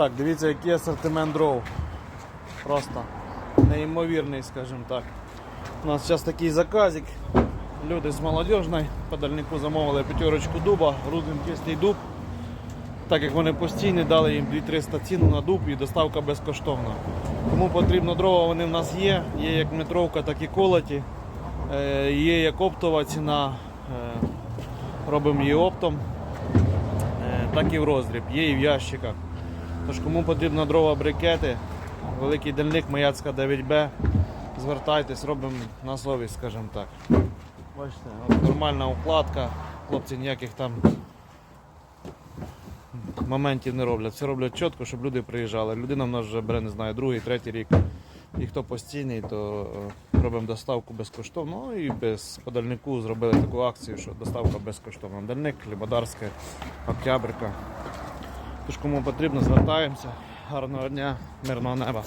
Так, дивіться, який асортимент дров. Просто неймовірний, скажімо так. У нас зараз такий заказик. Люди з молодіжної по дальнику замовили п'ятерочку дуба, грузим чистий дуб. Так як вони постійні, дали їм 2300 ціну на дуб і доставка безкоштовна. Кому потрібно дрова, вони в нас є. Є як метровка, так і колоті. Е, Є як оптова ціна. Е, Робимо її оптом, е, так і в роздріб, є і в ящиках. Тож кому потрібно дрова брикети, великий дальник Маяцька 9Б, звертайтесь, робимо на совість, скажімо так. Бачите, от нормальна укладка, хлопці ніяких там моментів не роблять. Все роблять чітко, щоб люди приїжджали. Людина в нас вже бере, не знаю, другий, третій рік. І хто постійний, то е, робимо доставку безкоштовно. Ну і без по дальнику зробили таку акцію, що доставка безкоштовна. Дальник, Хлібодарська, Октябрька. Тож кому потрібно, звертаємося. Гарного дня, мирного неба.